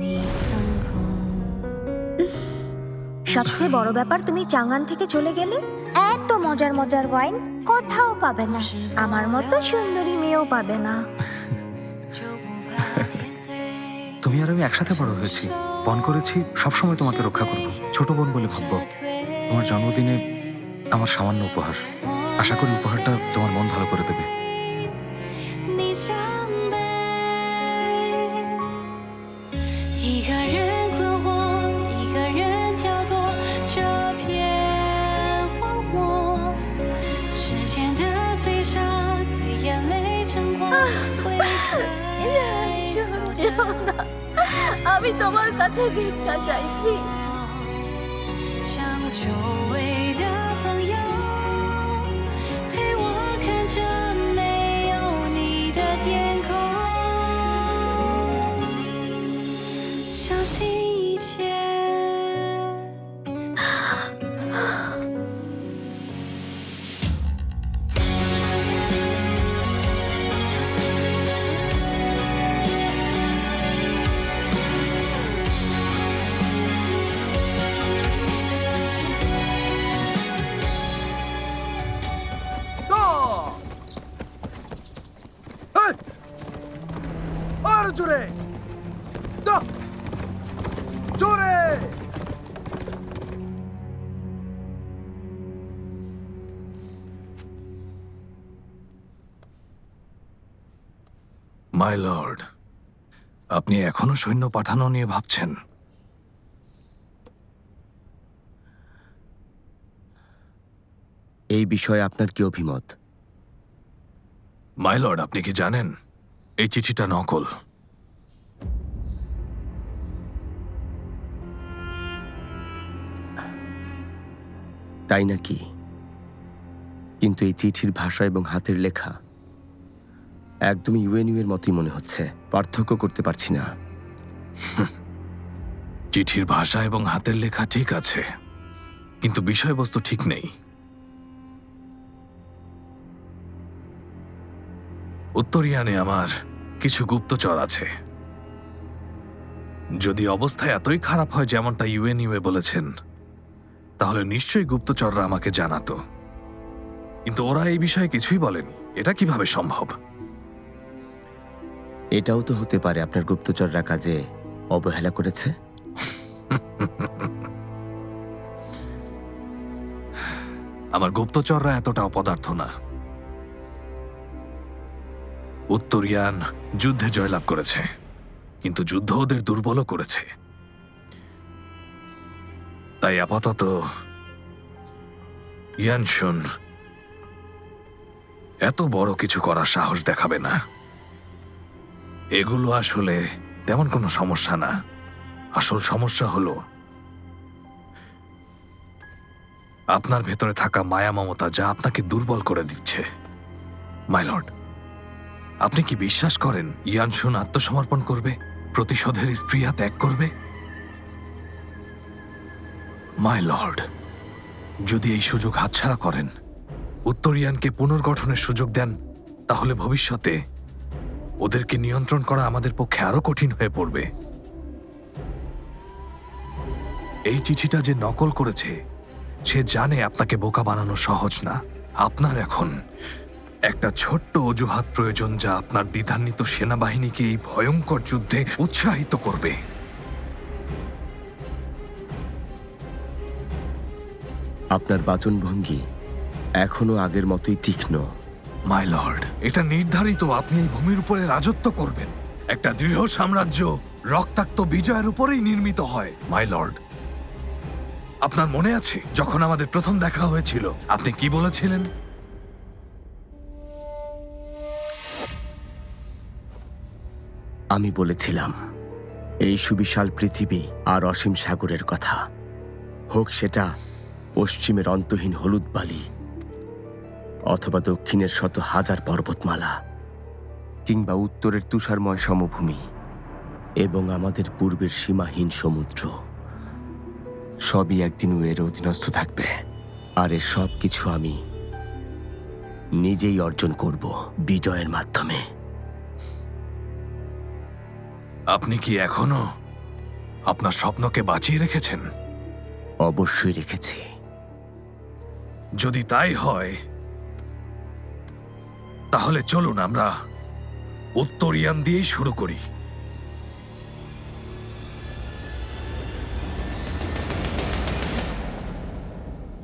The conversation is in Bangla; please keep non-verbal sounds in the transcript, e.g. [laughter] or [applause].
[laughs] সবচেয়ে বড় ব্যাপার তুমি চাঙ্গান থেকে চলে গেলে এত মজার মজার ওয়াইন কোথাও পাবে না। আমার মতো সুন্দরী মেয়েও পাবে না। তুমি আর আমি একসাথে বড় হয়েছি। বন করেছি সবসময় তোমাকে রক্ষা করব। ছোট বোন বলে ভাববো। তোমার জন্মদিনে আমার সামান্য উপহার। আশা করি উপহারটা তোমার মন ভালো করে দেবে। 个人困惑，一个人跳脱这片荒漠。时间的飞沙，随眼泪成光，[laughs] 会开口的 আমি তোমার কাছে ভিক্ষা চাইছি 相信一切。嘞 মাই লর্ড আপনি এখনও সৈন্য পাঠানো নিয়ে ভাবছেন? এই বিষয়ে আপনার কি অভিমত? মাই লর্ড আপনি কি জানেন? এই চিঠিটা নকল। তাই নাকি? কিন্তু এই চিঠির ভাষা এবং হাতের লেখা একদমই ইউএনইউ এর মতোই মনে হচ্ছে। পার্থক্য করতে পারছি না। চিঠির ভাষা এবং হাতের লেখা ঠিক আছে, কিন্তু বিষয়বস্তু ঠিক নেই। উত্তরিয়ানে আমার কিছু গুপ্তচর আছে। যদি অবস্থা এতই খারাপ হয় যেমনটা ইউএনইউএ বলেছেন, তাহলে নিশ্চয়ই গুপ্তচররা আমাকে জানাতো। কিন্তু ওরা এই বিষয়ে কিছুই বলেনি। এটা কীভাবে সম্ভব? এটাও তো হতে পারে আপনার গুপ্তচররা কাজে অবহেলা করেছে। আমার গুপ্তচররা এতটা অপদার্থ না। উত্তরিয়ান যুদ্ধে জয়লাভ করেছে, কিন্তু যুদ্ধ ওদের দুর্বলও করেছে। তাই আপাতত ইয়ানশুন এত বড় কিছু করার সাহস দেখাবে না। এগুলো আসলে তেমন কোনো সমস্যা না। আসল সমস্যা হলো, আপনার ভেতরে থাকা মায়া মমতা যা আপনাকে দুর্বল করে দিচ্ছে। মাইলর্ড আপনি কি বিশ্বাস করেন ইয়ানশুন আত্মসমর্পণ করবে, প্রতিশোধের স্প্রিয়া ত্যাগ করবে? মাই লর্ড, যদি এই সুযোগ হাতছাড়া করেন উত্তরিয়ানকে পুনর্গঠনের সুযোগ দেন, তাহলে ভবিষ্যতে ওদেরকে নিয়ন্ত্রণ করা আমাদের পক্ষে আরও কঠিন হয়ে পড়বে। এই চিঠিটা যে নকল করেছে, সে জানে আপনাকে বোকা বানানো সহজ না। আপনার এখন একটা ছোট্ট অজুহাত প্রয়োজন যা আপনার দ্বিধান্বিত সেনাবাহিনীকে এই ভয়ঙ্কর যুদ্ধে উৎসাহিত করবে। আপনার বাচনভঙ্গি এখনও আগের মতোই তীক্ষ্ণ। মাই লর্ড এটা নির্ধারিত আপনি এই ভূমির উপরে রাজত্ব করবেন। একটা দৃঢ় সাম্রাজ্য রক্তাক্ত বিজয়ের উপরেই নির্মিত হয় মাই লর্ড আপনার মনে আছে, যখন আমাদের প্রথম দেখা হয়েছিল, আপনি কি বলেছিলেন? আমি বলেছিলাম, এই সুবিশাল পৃথিবী আর অসীম সাগরের কথা। হোক সেটা পশ্চিমের অন্তহীন হলুদ বালি অথবা দক্ষিণের শত হাজার পর্বতমালা কিংবা উত্তরের তুষারময় সমভূমি এবং আমাদের পূর্বের সীমাহীন সমুদ্র। সবই একদিন এর অধীনস্থ থাকবে আর এর সব কিছু আমি নিজেই অর্জন করব বিজয়ের মাধ্যমে। আপনি কি এখনও আপনার স্বপ্নকে বাঁচিয়ে রেখেছেন? অবশ্যই রেখেছি। যদি তাই হয় তাহলে চলুন আমরা উত্তরিয়ান দিয়েই শুরু করি।